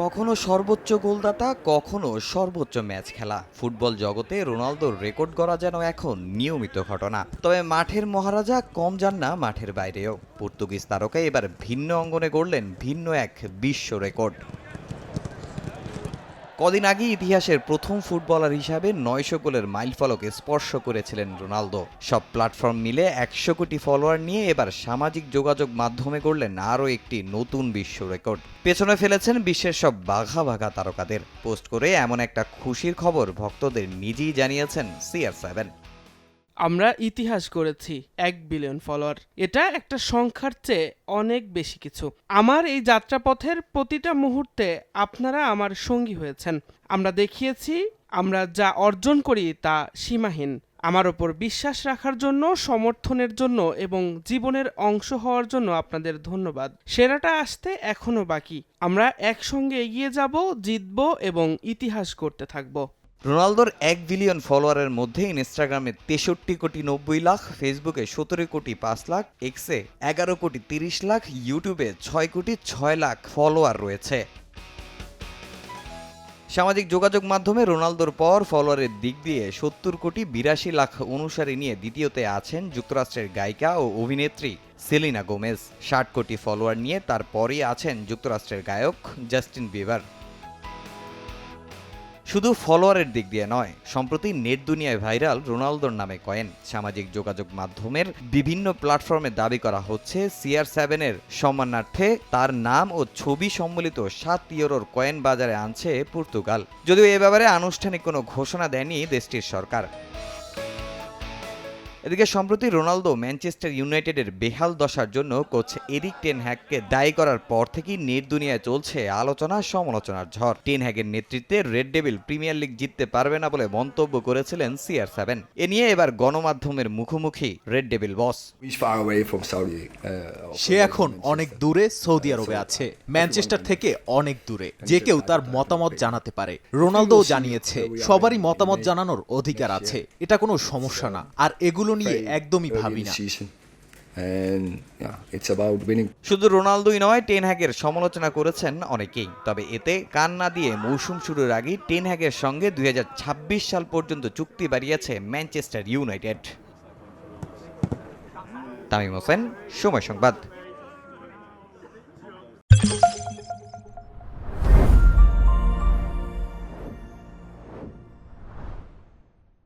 কখনো সর্বোচ্চ গোলদাতা, কখনো সর্বোচ্চ ম্যাচ খেলা। ফুটবল জগতে রোনালদোর রেকর্ড করা যেন এখন নিয়মিত ঘটনা। তবে মাঠের মহারাজা কম যান না মাঠের বাইরেও। পর্তুগিজ তারকা এবার ভিন্ন অঙ্গনে গড়লেন ভিন্ন এক বিশ্ব রেকর্ড। কদিন আগে ইতিহাসের প্রথম ফুটবলার হিসাবে নয়শো গোলের মাইল ফলকে স্পর্শ করেছিলেন রোনালদো। সব প্ল্যাটফর্ম মিলে একশো কোটি ফলোয়ার নিয়ে এবার সামাজিক যোগাযোগ মাধ্যমে করলেন আরও একটি নতুন বিশ্ব রেকর্ড। পেছনে ফেলেছেন বিশ্বের সব বাঘা বাঘা তারকাদের। পোস্ট করে এমন একটা খুশির খবর ভক্তদের নিজেই জানিয়েছেন সিআর সেভেন। আমরা ইতিহাস গড়েছি এক বিলিয়ন ফলোয়ার এটা একটা সংখ্যার চেয়ে অনেক বেশি কিছু। আমার এই যাত্রাপথের প্রতিটা মুহূর্তে আপনারা আমার সঙ্গী হয়েছেন। আমরা দেখিয়েছি, আমরা যা অর্জন করি তা সীমাহীন। আমার ওপর বিশ্বাস রাখার জন্য, সমর্থনের জন্য এবং জীবনের অংশ হওয়ার জন্য আপনাদের ধন্যবাদ। সেরাটা আসতে এখনও বাকি। আমরা একসঙ্গে এগিয়ে যাব, জিতব এবং ইতিহাস করতে থাকব। রোনালদোর এক বিলিয়ন ফলোয়ারের মধ্যে ইনস্টাগ্রামে তেষট্টি কোটি নব্বই লাখ, ফেসবুকে সতেরো কোটি পাঁচ লাখ, এক্সে এগারো কোটি তিরিশ লাখ, ইউটিউবে ছয় কোটি ছয় লাখ ফলোয়ার রয়েছে। সামাজিক যোগাযোগ মাধ্যমে রোনালদোর পর ফলোয়ারের দিক দিয়ে সত্তর কোটি বিরাশি লাখ অনুসারী নিয়ে দ্বিতীয়তে আছেন যুক্তরাষ্ট্রের গায়িকা ও অভিনেত্রী সেলিনা গোমেজ। ষাট কোটি ফলোয়ার নিয়ে তারপরই আছেন যুক্তরাষ্ট্রের গায়ক জাস্টিন বিবার। শুধু ফলোয়ারের দিক দিয়ে নয়, সম্প্রতি নেট দুনিয়ায় ভাইরাল রোনালদোর নামে কয়েন। সামাজিক যোগাযোগ মাধ্যমের বিভিন্ন প্ল্যাটফর্মে দাবি করা হচ্ছে, সিআর সেভেনের সম্মানার্থে তার নাম ও ছবি সম্বলিত সাত ইউরোর কয়েন বাজারে আনছে পর্তুগাল। যদিও এ ব্যাপারে আনুষ্ঠানিক কোনো ঘোষণা দেয়নি দেশটির সরকার। এদিকে সম্প্রতি রোনালদো ম্যানচেস্টার ইউনাইটেডের বেহাল দশার জন্য কোচ এরিক টেন হ্যাগকে দায়ী করার পর থেকেই নেট দুনিয়ায় চলছে আলোচনা সমালোচনার ঝড়। টেন হ্যাগের নেতৃত্বে রেড ডেভিল প্রিমিয়ার লিগ জিততে পারবে না বলে মন্তব্য করেছিলেন সিআর সেভেন। এ নিয়ে এবার গণমাধ্যমের মুখোমুখি রেড ডেভিল বস. Uh, সে এখন অনেক দূরে সৌদি আরবে আছে। ম্যানচেস্টার থেকে অনেক দূরে। যে কেউ তার মতামত জানাতে পারে। রোনালদো জানিয়েছে সবারই মতামত জানানোর অধিকার আছে। এটা কোনো সমস্যা না। আর এগুলো নিয়ে একদমই ভাবি না. শুধু রোনালদোই নয় টেন হ্যাগের সমালোচনা করেছেন অনেকেই। তবে এতে কান না দিয়ে মৌসুম শুরুর আগেই টেন হ্যাগের সঙ্গে দুই হাজার ছাব্বিশ সাল পর্যন্ত চুক্তি বাড়িয়েছে ম্যানচেস্টার ইউনাইটেড। তামিম হোসেন সময় সংবাদ।